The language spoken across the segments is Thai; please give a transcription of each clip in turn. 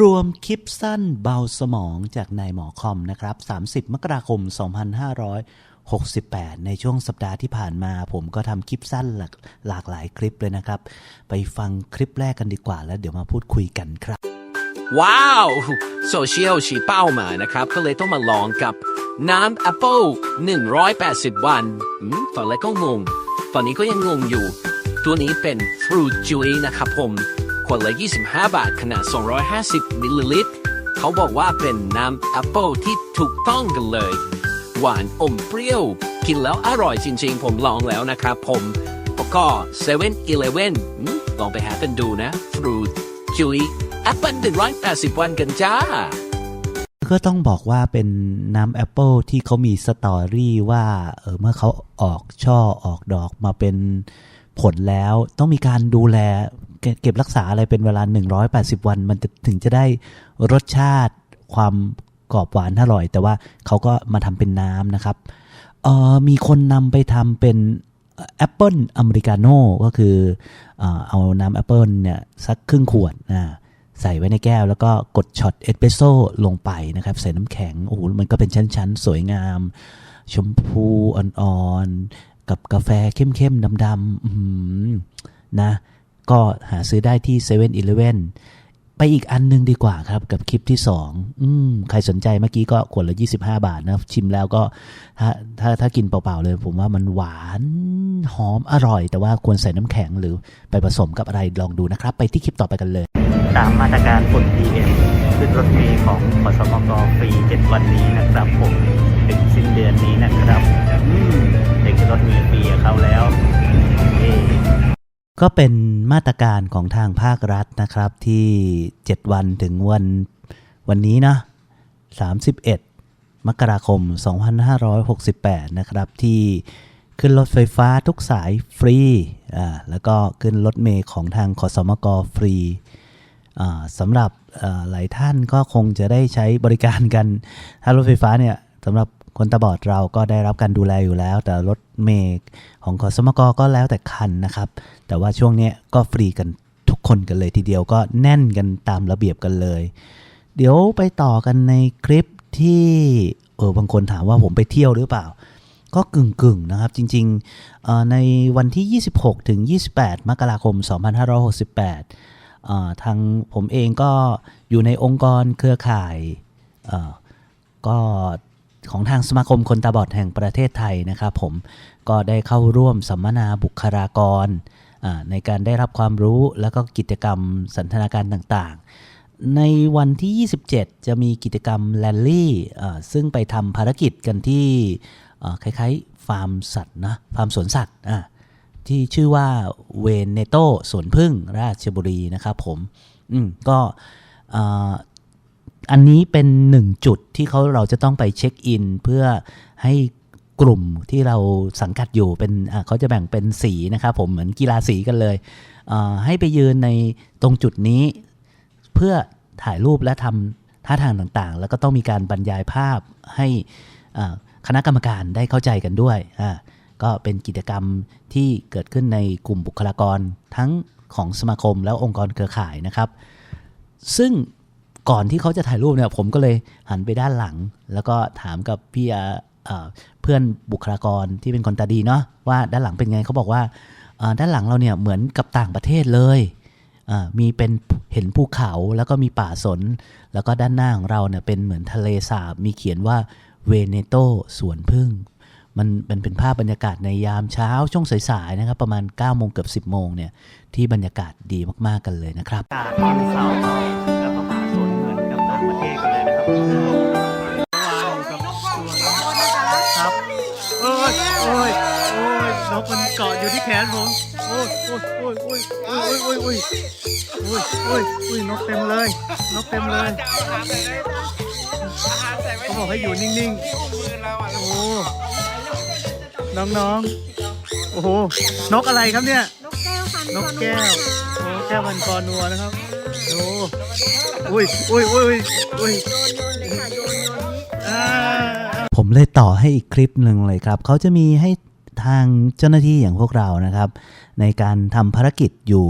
รวมคลิปสั้นเบาสมองจากนายหมอคอมนะครับ 30 มกราคม 2568 ในช่วงสัปดาห์ที่ผ่านมา ผมก็ทำคลิปสั้นหลากหลากหลายคลิปเลยนะครับ ไปฟังคลิปแรกกันดีกว่า แล้วเดี๋ยวมาพูดคุยกันครับ ว้าวโซเชียลชีเป้ามานะครับ ก็เลยต้องมาลองกับน้ำแอปเปิล180 วันอืมตอนแรกก็งง ตอนนี้ก็ยังงงอยู่ ตัวนี้เป็น Fruit Juice นะครับผม ขวดละ 25 บาท ขนาด 250 มิลลิลิตร เขาบอกว่าเป็นน้ำแอปเปิลที่ถูกต้องกันเลย หวานอมเปรี้ยว กินแล้วอร่อยจริงๆ ผมลองแล้วนะครับผมแล้วก็7 e เ e ่ e อลองไปหากันดูนะ Fruit Juice แอปเปิล180วันกันจ้า ก็ต้องบอกว่าเป็นน้ำแอปเปิลที่เขามีสตอรี่ว่าเออเมื่อเขาออกช่อออกดอกมาเป็นผลแล้ว ต้องมีการดูแล เก็บรักษาอะไรเป็นเวลา 180 วัน มันจะถึงจะได้รสชาติความกรอบหวานอร่อย แต่ว่าเขาก็มาทำเป็นน้ำนะครับเออมีคนนำไปทำเป็นแอปเปิลอเมริกาโน่ก็คือเอาน้ำแอปเปิลเนี่ยสักครึ่งขวดนะใส่ไว้ในแก้วแล้วก็กดช็อตเอสเปรสโซ่ลงไปนะครับ ใส่น้ำแข็งโอ้โหมันก็เป็นชั้นๆ สวยงาม ชมพูอ่อนๆ กับกาแฟเข้มๆดำๆนะ ก็หาซื้อได้ที่7 e เ e ่ e อไปอีกอันหนึงดีกว่าครับกับคลิปที่2อืมใครสนใจเมื่อกี้ก็ขวดละ 25 บาทนะ ชิมแล้วก็ถ้าถ้าถ้ากินเปล่าๆเลย ผมว่ามันหวานหอมอร่อย แต่ว่าควรใส่น้ำแข็งหรือไปผสมกับอะไรลองดูนะครับ ไปที่คลิปต่อไปกันเลย ตามมาตรการฝุ่น PM ขึ้นรถเมล์ของขสมกฟรี 7 วันนี้นะครับผมถึงสิ้นเดือนนี้นะครับอืมได้ขึ้นรถเมล์ฟรีเขาแล้ว ก็เป็นมาตรการของทางภาครัฐนะครับที่ 7 วันถึงวันวันนี้นะ31 มกราคม 2568 นะครับที่ขึ้นรถไฟฟ้าทุกสายฟรีอ่าแล้วก็ขึ้นรถเมล์ของทางขสมกฟรีอ่าสำหรับอ่อหลายท่านก็คงจะได้ใช้บริการกันถ้ารถไฟฟ้าเนี่ยสำหรับ คนตาบอดเราก็ได้รับการดูแลอยู่แล้ว แต่รถเมล์ของขสมกก็แล้วแต่คันนะครับ แต่ว่าช่วงนี้ก็ฟรีกันทุกคนกันเลยทีเดียวก็แน่นกันตามระเบียบกันเลย เดี๋ยวไปต่อกันในคลิปที่เออบางคนถามว่าผมไปเที่ยวหรือเปล่า ก็กึ่งกึ่งๆนะครับ จริงๆในวันที่ 26 ถึง 28 มกราคม 2568เอ่อทางผมเองก็อยู่ในองค์กรเครือข่ายก็ ของทางสมาคมคนตาบอดแห่งประเทศไทยนะครับผมก็ได้เข้าร่วมสัมมนาบุคลากรในการได้รับความรู้แล้วก็กิจกรรมสันทนาการต่างๆ ในวันที่ 27 จะมีกิจกรรมแลนลี่ซึ่งไปทำภารกิจกันที่คล้ายๆ ฟาร์มสัตว์นะฟาร์มสวนสัตว์ที่ชื่อว่าเวนเนโตสวนพึ่งราชบุรีนะครับผมมก็ อันนี้เป็นหนึ่งจุดที่เขาเราจะต้องไปเช็คอิน เพื่อให้กลุ่มที่เราสังกัดอยู่เป็นเขาจะแบ่งเป็นสีนะครับผมเหมือนกีฬาสีกันเลยให้ไปยืนในตรงจุดนี้ เพื่อถ่ายรูปและทำท่าทางต่างๆ แล้วก็ต้องมีการบรรยายภาพให้คณะกรรมการได้เข้าใจกันด้วยก็เป็นกิจกรรมที่เกิดขึ้นในกลุ่มบุคลากรทั้งของสมาคมแล้วองค์กรเครือข่ายนะครับ ซึ่ง ก่อนที่เขาจะถ่ายรูปเนี่ย ผมก็เลยหันไปด้านหลัง แล้วก็ถามกับพี่เพื่อนบุคลากรที่เป็นคนตาดีเนาะว่าด้านหลังเป็นไงเขาบอกว่าด้านหลังเราเนี่ยเหมือนกับต่างประเทศเลยมีเป็นเห็นภูเขาแล้วก็มีป่าสน แล้วก็ด้านหน้าของเราเนี่ยเป็นเหมือนทะเลสาบ มีเขียนว่าเวเนโตสวนพึ่งมันมันเป็นภาพบรรยากาศในยามเช้าช่วงสายๆนะครับประมาณ9โมงเกือบ 10โมงเนี่ยที่บรรยากาศดีมากๆกันเลยนะครับ ครับครับโอ้ยโอ้ยโอ้ยนกมันเกาะอยู่ที่แขนผมโอ้ยโอ้ยโอ้ยโอ้ยโอ้ยโอ้ยโอ้ยโอ้ยโอ้ยโอ้ยนกเต็มเลยนกเต็มเลยเขาบอกให้อยู่นิ่งๆโอ้ น้องๆ โอ้โห นกอะไรครับเนี่ย นกแก้วค่ะนกแก้ว โอ้แก้วมันคอนัวนะครับโอุ้ยอุ้ยอุ้ยอุ้ยโยนโยผมเลยต่อให้อีกคลิปหนึ่งเลยครับ เขาจะมีให้ทางเจ้าหน้าที่อย่างพวกเรานะครับ ในการทำภารกิจอยู่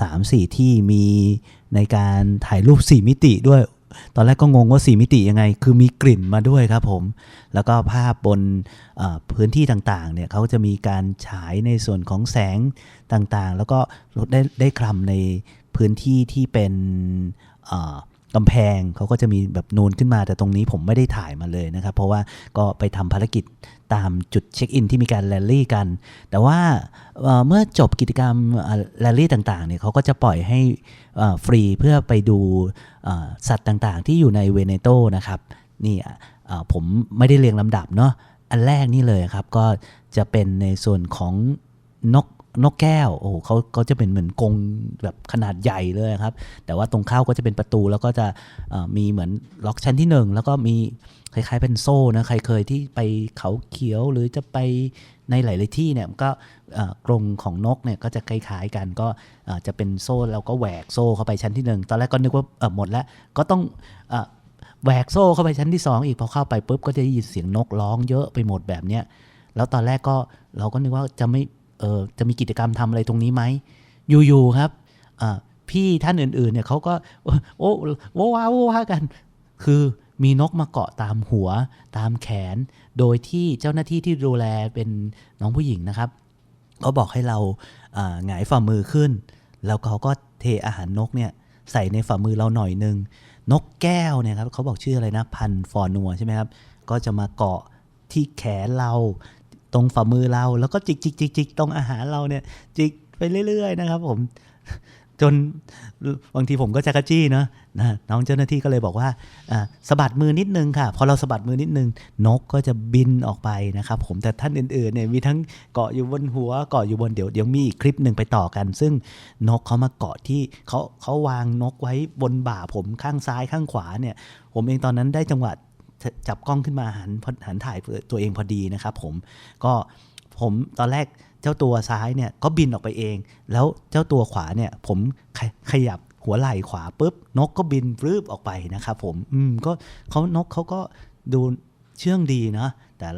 สามสี่ที่มีในการถ่ายรูป 4 มิติด้วย ตอนแรกก็งงว่า 4 มิติยังไง คือมีกลิ่นมาด้วยครับผม แล้วก็ภาพบนพื้นที่ต่างๆ เนี่ยเขาจะมีการฉายในส่วนของแสงต่างๆ แล้วก็ได้ได้คลำใน พื้นที่ที่เป็นกำแพงเขาก็จะมีแบบนูนขึ้นมาแต่ตรงนี้ผมไม่ได้ถ่ายมาเลยนะครับ เพราะว่าก็ไปทำภารกิจตามจุดเช็คอินที่มีการแรลลี่กัน แต่ว่าเมื่อจบกิจกรรมแรลลี่ต่างๆเนี่ยเขาก็จะปล่อยให้ฟรีเพื่อไปดูสัตว์ต่างๆ ที่อยู่ในเวเนโตนะครับนี่ผมไม่ได้เรียงลำดับเนาะอันแรกนี่เลยครับ ก็จะเป็นในส่วนของนก นกแก้ว โอ้โหเขาเขาจะเป็นเหมือนกรงแบบขนาดใหญ่เลยครับ แต่ว่าตรงเข้าก็จะเป็นประตูแล้วก็จะมีเหมือนล็อกชั้นที่หนึ่งแล้วก็มีคล้ายๆเป็นโซ่นะ ใครเคยที่ไปเขาเขียวหรือจะไปในหลายๆที่เนี่ยมันก็กรงของนกเนี่ยก็จะคล้ายๆกันก็จะเป็นโซ่แล้วก็แหวกโซ่เข้าไปชั้นที่หนึ่งตอนแรกก็นึกว่าหมดแล้วก็ต้องอแหวกโซ่เข้าไปชั้นที่สองอีกพอเข้าไปปุ๊บก็จะได้ยินเสียงนกร้องเยอะไปหมดแบบเนี้ยแล้วตอนแรกก็เราก็นึกว่าจะไม่ เออจะมีกิจกรรมทำอะไรตรงนี้ไหมอยู่ๆครับพี่ท่านอื่นๆเนี่ยเขาก็โอ้โอ้ว้าวว้ากัน คือมีนกมาเกาะตามหัวตามแขน โดยที่เจ้าหน้าที่ที่ดูแลเป็นน้องผู้หญิงนะครับเขาบอกให้เราหงายฝ่ามือขึ้น แล้วเขาก็เทอาหารนกเนี่ยใส่ในฝ่ามือเราหน่อยนึง นกแก้วเนี่ยครับเขาบอกชื่ออะไรนะพันฟอร์นัวใช่ไหมครับ ก็จะมาเกาะที่แขนเรา ตรงฝ่ามือเรา แล้วก็จิกจิกจิกจิกตรงอาหารเราเนี่ย จิกไปเรื่อย ๆ นะครับ ผม จนบางทีผมก็จะกระจี้เนาะนะน้องเจ้าหน้าที่ก็เลยบอกว่าสะบัดมือนิดนึงค่ะ พอเราสะบัดมือนิดนึง นกก็จะบินออกไปนะครับผมแต่ท่านอื่นๆเนี่ยมีทั้งเกาะอยู่บนหัวเกาะอยู่บนเดี๋ยวเดี๋ยวมีอีกคลิปหนึ่งไปต่อกัน ซึ่งนกเขามาเกาะที่เขาเขาวางนกไว้บนบ่าผมข้างซ้ายข้างขวาเนี่ย ผมเองตอนนั้นได้จังหวะ จะจับกล้องขึ้นมาหันพอหันถ่ายตัวเองพอดีนะครับผมก็ผมตอนแรกเจ้าตัวซ้ายเนี่ยก็บินออกไปเอง แล้วเจ้าตัวขวาเนี่ยผมขยขยับหัวไหล่ขวาปุ๊บนกก็บินปลื้บออกไปนะครับผมอืมก็เขานกเขาก็ดูเชื่องดีเนาะแต่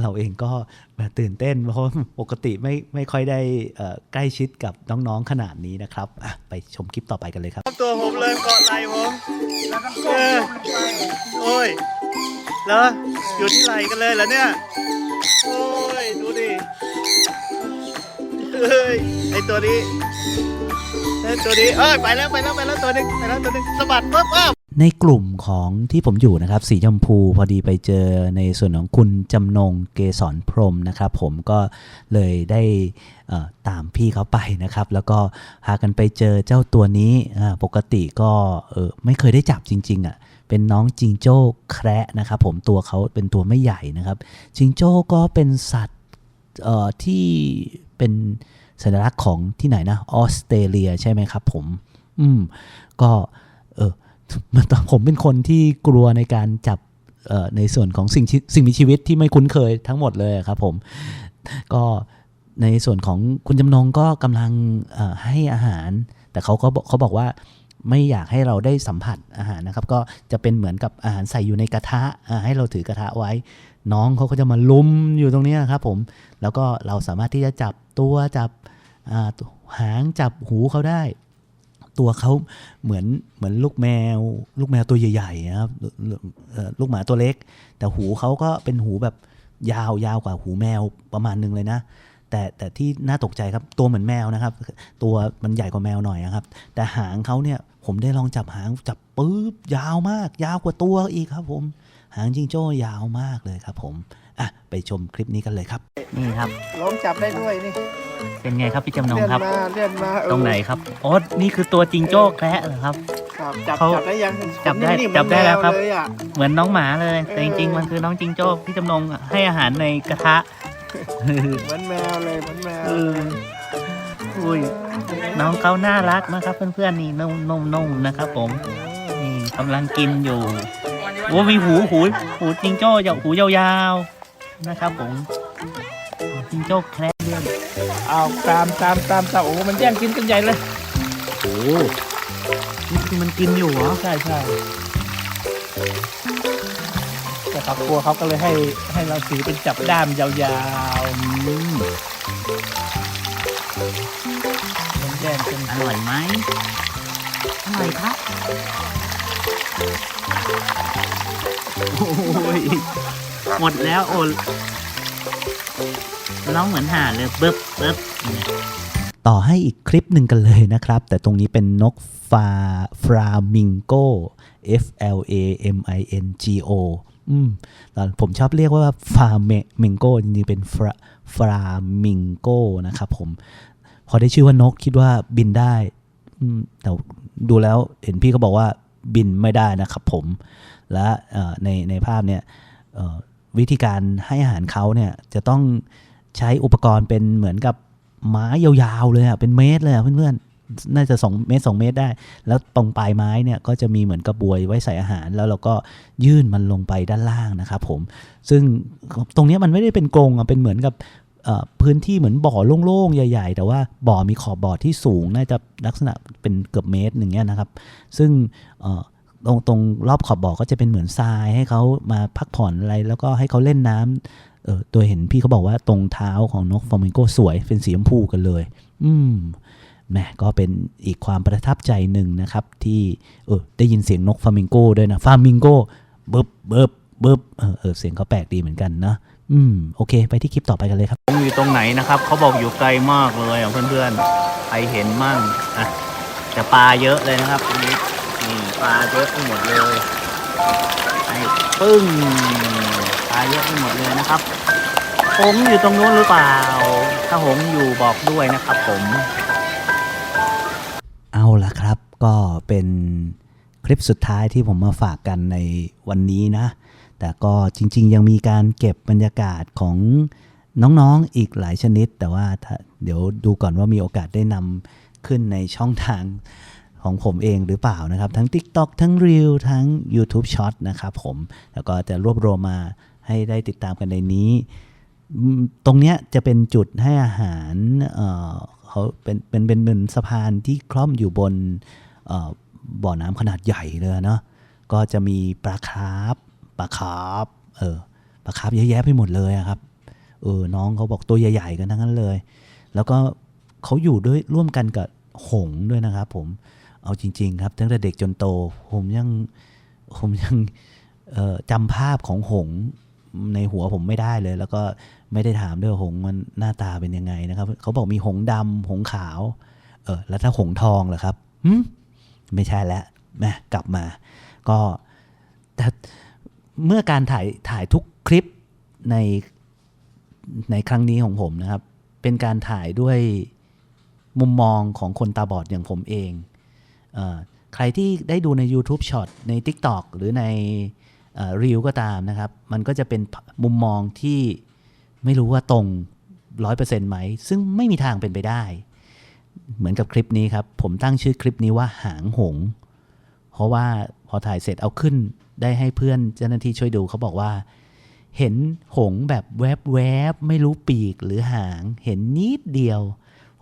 เราเองก็แบบตื่นเต้น เพราะว่าปกติไม่ไม่ค่อยได้เอ่อใกล้ชิดกับน้องๆขนาดนี้นะครับอะไปชมคลิปต่อไปกันเลยครับ ตัวผมเลยเกาะไหล่ผมเออโอ้ย แล้วอยู่ที่ไหล่กันเลยเหรอเนี่ย โอ้ย ดูดิเฮ้ยไอตัวนี้ไอตัวนี้เอ้ยไปแล้วไปแล้วไปแล้วตัวหนึงไปแล้วตัวหนึงสะบัดปุ๊บอ้าวในกลุ่มของที่ผมอยู่นะครับ สีชมพูพอดีไปเจอในส่วนของคุณจำนงเกษรพรมนะครับ ผมก็เลยได้ตามพี่เขาไปนะครับ แล้วก็พากันไปเจอเจ้าตัวนี้ปกติก็ไม่เคยได้จับจริง ๆอะ เป็นน้องจิงโจ้แคระนะครับผมตัวเขาเป็นตัวไม่ใหญ่นะครับ จิงโจ้ก็เป็นสัตว์ที่เป็นสัญลักษณ์ของที่ไหนนะออสเตรเลียใช่ไหมครับผม อืม ก็เออมันผมเป็นคนที่กลัวในการจับเอ่อในส่วนของสิ่งสิ่งมีชีวิตที่ไม่คุ้นเคยทั้งหมดเลยครับผม ก็ในส่วนของคุณจำนงก็กำลังให้อาหาร แต่เขาก็เขาบอกว่า ไม่อยากให้เราได้สัมผัสอาหารนะครับ ก็จะเป็นเหมือนกับอาหารใส่อยู่ในกระทะให้เราถือกระทะไว้ น้องเขาก็จะมาลุมอยู่ตรงนี้ยครับผมแล้วก็เราสามารถที่จะจับตัวจับหางจับหูเขาได้ ตัวเขาเหมือนเหมือนลูกแมว ลูกแมวตัวใหญ่ๆนะครับลูกหมาตัวเล็ก แต่หูเขาก็เป็นหูแบบยาวยาวกว่าหูแมวประมาณหนึงเลยนะ แต่แต่ที่น่าตกใจครับตัวเหมือนแมวนะครับ ตัวมันใหญ่กว่าแมวหน่อยนะครับ แต่หางเขาเนี่ยผมได้ลองจับหางจับปุ๊บยาวมาก ยาวกว่าตัวอีกครับผม หางจิงโจ้ยาวมากเลยครับผมอะไปชมคลิปนี้กันเลยครับ นี่ครับลองจับได้ด้วยนี่เป็นไงครับพี่จำนงเลื่อนครับมาเลื่อนมาเออตรงไหนครับอ๋อนี่คือตัวจิงโจ้แคระเหรอครับ ครับจับเขาจับได้ยังจับได้นิ่มๆจับได้แล้วครับ เหมือนมเลยอะเหมือนน้องหมาเลย แต่เอจอริงๆมันคือน้องจิงโจ้พี่จำนงให้อาหารในกระทะ เหมือนแมวเลยเหมือนแมวเอออุ้ยน้องเขาน่ารักนะครับ เพื่อนๆนี่นุ่มๆนุ่มๆนะครับ ผมนี่กำลังกินอยู่โอ้มีหูหูหูจิงโจ้ยาวหูยาวๆนะครับ ผมจิงโจ้แคระเรื่องเอาตามตามตามตามโอ้มันแย่งกินกันใหญ่เลยโอ้นี่คือมันกินอยู่เหรอใช่ใช่ แต่เขากลัวเขาก็เลยให้ให้เราถือเป็นจับด้ามยาวอืมๆมันแย่งกันอร่อยไหมอร่อยครับโอ้ยหมดแล้วโอ้ร้องเหมือนห่านเลยเบิบเบิบเนี่ยต่อให้อีกคลิปหนึ่งกันเลยนะครับ แต่ตรงนี้เป็นนกฟาฟรามิงโก F L A M I N G O อืมแล้วผมชอบเรียกว่าฟาเมงโกจริงๆเป็นฟราฟรามิงโกนะครับผม พอได้ชื่อว่านกคิดว่าบินได้อืมแต่ดูแล้วเห็นพี่เขาบอกว่าบินไม่ได้นะครับผม และในในภาพเนี่ยวิธีการให้อาหารเขาเนี่ยจะต้องใช้อุปกรณ์เป็นเหมือนกับไม้ยาวๆเลยอะเป็นเมตรเลยอะเพื่อนๆ น่าจะ2เมตร2เมตรได้ แล้วตรงปลายไม้เนี่ยก็จะมีเหมือนกระบวยไว้ใส่อาหาร แล้วเราก็ยื่นมันลงไปด้านล่างนะครับผม ซึ่งตรงนี้มันไม่ได้เป็นกรงอะเป็นเหมือนกับพื้นที่เหมือนบ่อโล่งๆ ใหญ่ ๆ แต่ว่าบ่อมีขอบบ่อที่สูง น่าจะลักษณะเป็นเกือบเมตรอย่งเงี้ยนะครับ ซึ่งตรงตรงรอบขอบบ่อก็จะเป็นเหมือนทรายให้เขามาพักผ่อนอะไร แล้วก็ให้เขาเล่นน้ำเออตัวเห็นพี่เขาบอกว่าตรงเท้าของนกฟลามิงโกสวยเป็นสีชมพูกันเลย อืม แหมก็เป็นอีกความประทับใจหนึ่งนะครับที่เออได้ยินเสียงนกฟามิงโก้ด้วยนะฟามิงโกเบิบเบิบเบิบเออเออเสียงเขาแปลกดีเหมือนกันนะอืมโอเค ไปที่คลิปต่อไปกันเลยครับอยู่ตรงไหนนะครับเขาบอกอยู่ไกลมากเลยอะเพื่อนๆใครเห็นมั่งอะแต่ปลาเยอะเลยนะครับตรงนี้นี่ปลาเยอะไปหมดเลยไอ้ปึ้งปลาเยอะไปหมดเลยนะครับหงอยู่ตรงนู้นหรือเปล่า ถ้าหงอยู่บอกด้วยนะครับผม เอาละครับ ก็เป็นคลิปสุดท้ายที่ผมมาฝากกันในวันนี้นะ แต่ก็จริง ๆ ยังมีการเก็บบรรยากาศของน้องๆอีกหลายชนิด แต่ว่าเดี๋ยวดูก่อนว่ามีโอกาสได้นำขึ้นในช่องทางของผมเองหรือเปล่านะครับ ทั้ง TikTok ทั้ง Reel ทั้ง YouTube Short นะครับผม แล้วก็จะรวบรวมมาให้ได้ติดตามกันในนี้ ตรงเนี้ยจะเป็นจุดให้อาหารเเขาเป็นเป็นเป็นเหมือนสะพานที่คล่อมอยู่บนบ่อน้ำขนาดใหญ่เลยเนาะก็จะมีปลาคาร์ฟปลาคาร์ฟเออปลาคาร์ฟเยอะแยะไปหมดเลยครับเออน้องเขาบอกตัวใหญ่ ๆ กันทั้งนั้นเลย แล้วก็เขาอยู่ด้วยร่วมกันกับหงด้วยนะครับ ผมเอาจริง ๆ ครับ ตั้งแต่เด็กจนโต ผมยังผมยังออจำภาพของหง ในหัวผมไม่ได้เลย แล้วก็ไม่ได้ถามด้วยหงมันหน้าตาเป็นยังไงนะครับ เขาบอกมีหงส์ดำหงขาว เออแล้วถ้าหงทองเหรอครับหึไม่ใช่แล้วแม่กลับมา ก็แต่เมื่อการถ่ายถ่ายทุกคลิปในในครั้งนี้ของผมนะครับ เป็นการถ่ายด้วยมุมมองของคนตาบอดอย่างผมเองเออใครที่ได้ดูใน YouTube Short ใน TikTok หรือใน รีวก็ตามนะครับ มันก็จะเป็นมุมมองที่ไม่รู้ว่าตรง100%ไหม ซึ่งไม่มีทางเป็นไปได้ เหมือนกับคลิปนี้ครับ ผมตั้งชื่อคลิปนี้ว่าหางหง เพราะว่าพอถ่ายเสร็จเอาขึ้นได้ให้เพื่อนเจ้าหน้าที่ช่วยดูเขาบอกว่า เห็นหงแบบแวบๆไม่รู้ปีกหรือหาง เห็นนิดเดียว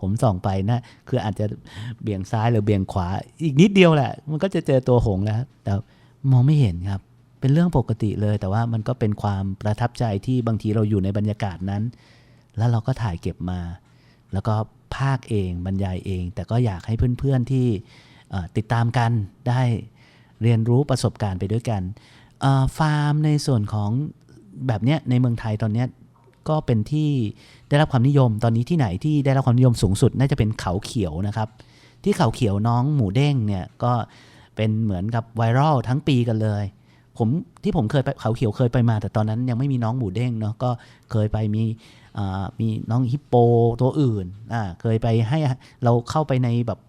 ผมส่องไปนะ คืออาจจะเบี่ยงซ้ายหรือเบี่ยงขวา อีกนิดเดียวแหละ มันก็จะเจอตัวหงแล้ว แต่มองไม่เห็นครับ เป็นเรื่องปกติเลย แต่ว่ามันก็เป็นความประทับใจที่บางทีเราอยู่ในบรรยากาศนั้น แล้วเราก็ถ่ายเก็บมา แล้วก็ภาคเองบรรยายเอง แต่ก็อยากให้เพื่อนๆที่เอ่ติดตามกันได้เรียนรู้ประสบการณ์ไปด้วยกันฟาร์มในส่วนของแบบเนี้ยในเมืองไทยตอนเนี้ยก็เป็นที่ได้รับความนิยมตอนนี้ที่ไหนที่ได้รับความนิยมสูงสุด น่าจะเป็นเขาเขียวนะครับ ที่เขาเขียวน้องหมูเด้งเนี่ยก็เป็นเหมือนกับไวรัลทั้งปีกันเลย ผมที่ผมเคยไปเขาเขียวเคยไปมา แต่ตอนนั้นยังไม่มีน้องหมูเด้งเนาะก็เคยไปมีมีน้องฮิปโปตัวอื่นอ่าเคยไปให้เราเข้าไปในแบบ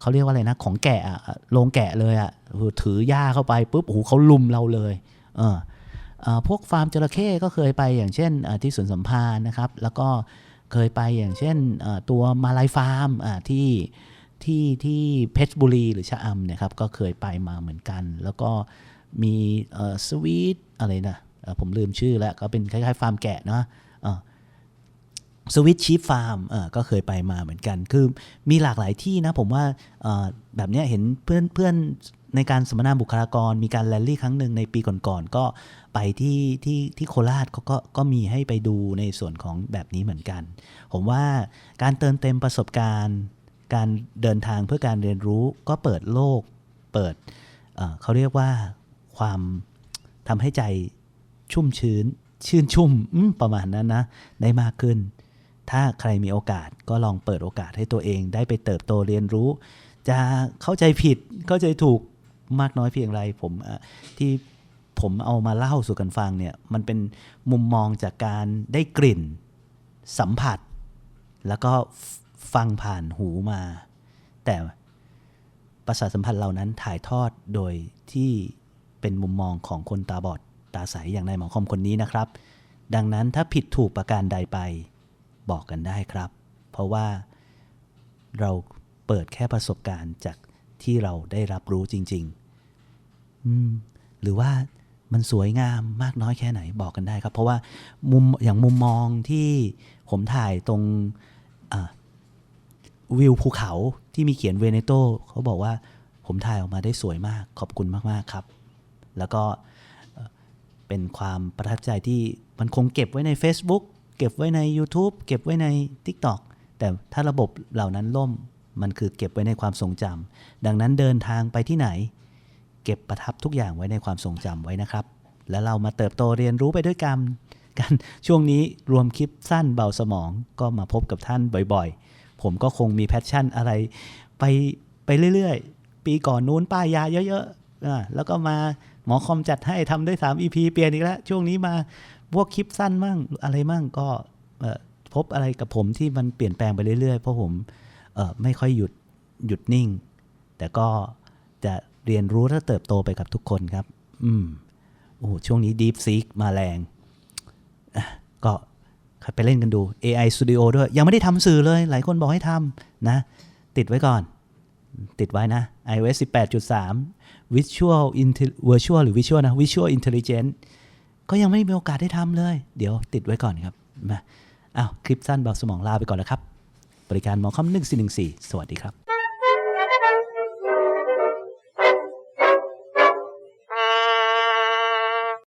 เขาเรียกว่าอะไรนะของแกะโรงแกะเลยอะ่ะถือหญ้าเข้าไปปุ๊บโอ้โหเขาลุมเราเลยเออพวกฟาร์มจระเข้ก็เคยไปอย่างเช่นที่สวนสัมพันธ์นะครับ แล้วก็เคยไปอย่างเช่นตัวมาลายฟาร์มที่ที่ที่เพชรบุรีหรือชะอำนี่ยครับก็เคยไปมาเหมือนกัน แล้วก็ มีเอ่อสวีทอะไรนะผมลืมชื่อแล้ว ก็เป็นคล้ายๆฟาร์มแกะเนาะสวิตชีฟฟาร์มก็เคยไปมาเหมือนกัน คือมีหลากหลายที่นะ ผมว่าแบบนี้เห็นเพื่อนเพื่อนในการสัมมนาบุคลากร มีการแรลลี่ครั้งหนึ่งในปีก่อนๆ ก็ไปที่ที่ที่โคราชก็ก็ก็มีให้ไปดูในส่วนของแบบนี้เหมือนกัน ผมว่าการเติมเต็มประสบการณ์ การเดินทางเพื่อการเรียนรู้ก็เปิดโลก เปิดเขาเรียกว่า ความทำให้ใจชุ่มชื้น ชื่นชุ่มประมาณนั้นนะ ได้มากขึ้น ถ้าใครมีโอกาสก็ลองเปิดโอกาสให้ตัวเอง ได้ไปเติบโตเรียนรู้ จะเข้าใจผิดเข้าใจถูกมากน้อยเพียงไรผมที่ผมเอามาเล่าสู่กันฟังเนี่ยมันเป็นมุมมองจากการได้กลิ่นสัมผัส แล้วก็ฟังผ่านหูมา แต่ประสาทสัมผัสเหล่านั้นถ่ายทอดโดยที่ เป็นมุมมองของคนตาบอด ตาใสอย่างนายหมอคอมคนนี้นะครับ ดังนั้นถ้าผิดถูกประการใดไปบอกกันได้ครับ เพราะว่าเราเปิดแค่ประสบการณ์จากที่เราได้รับรู้จริง ๆ อืม หรือว่ามันสวยงามมากน้อยแค่ไหนบอกกันได้ครับ เพราะว่ามุมอย่างมุมมองที่ผมถ่ายตรงวิวภูเขาที่มีเขียนเวเนโตเขาบอกว่าผมถ่ายออกมาได้สวยมากขอบคุณมาก ๆ ครับ แล้วก็เป็นความประทับใจที่มันคงเก็บไว้ใน Facebook เก็บไว้ใน YouTube เก็บไว้ใน TikTok แต่ถ้าระบบเหล่านั้นล่มมันคือเก็บไว้ในความทรงจำดังนั้นเดินทางไปที่ไหน เก็บประทับทุกอย่างไว้ในความทรงจำไว้นะครับ แล้วเรามาเติบโตเรียนรู้ไปด้วยกันกันช่วงนี้รวมคลิปสั้นเบาสมองก็มาพบกับท่านบ่อยๆ ผมก็คงมีแพชชั่นอะไร ไปไปเรื่อยๆ ปีก่อนนู้นป้ายยาเยอะๆอ่าแล้วก็มา หมอคอมจัดให้ทำได้ 3 EP เปลี่ยนอีกแล้ว ช่วงนี้มาพวกคลิปสั้นมั่งอะไรมั่งก็พบอะไรกับผมที่มันเปลี่ยนแปลงไปเรื่อยๆ เพราะผมไม่ค่อยหยุดหยุดนิ่ง แต่ก็จะเรียนรู้และเติบโตไปกับทุกคนครับ อืมโอ้ช่วงนี้ Deep Seek มาแรง ก็ไปเล่นกันดู AI Studio ด้วย ยังไม่ได้ทำสื่อเลย หลายคนบอกให้ทำนะ ติดไว้ก่อน ติดไว้นะ iOS 18.3 Visual Intel Virtual หรือ Visual นะ Visual Intelligence ก็ยังไม่มีโอกาสได้ทำเลย เดี๋ยวติดไว้ก่อนครับมาอ้าวคลิปสั้นเบาสมองลาไปก่อนแล้วครับ บริการหมอคอม1414 สวัสดีครับ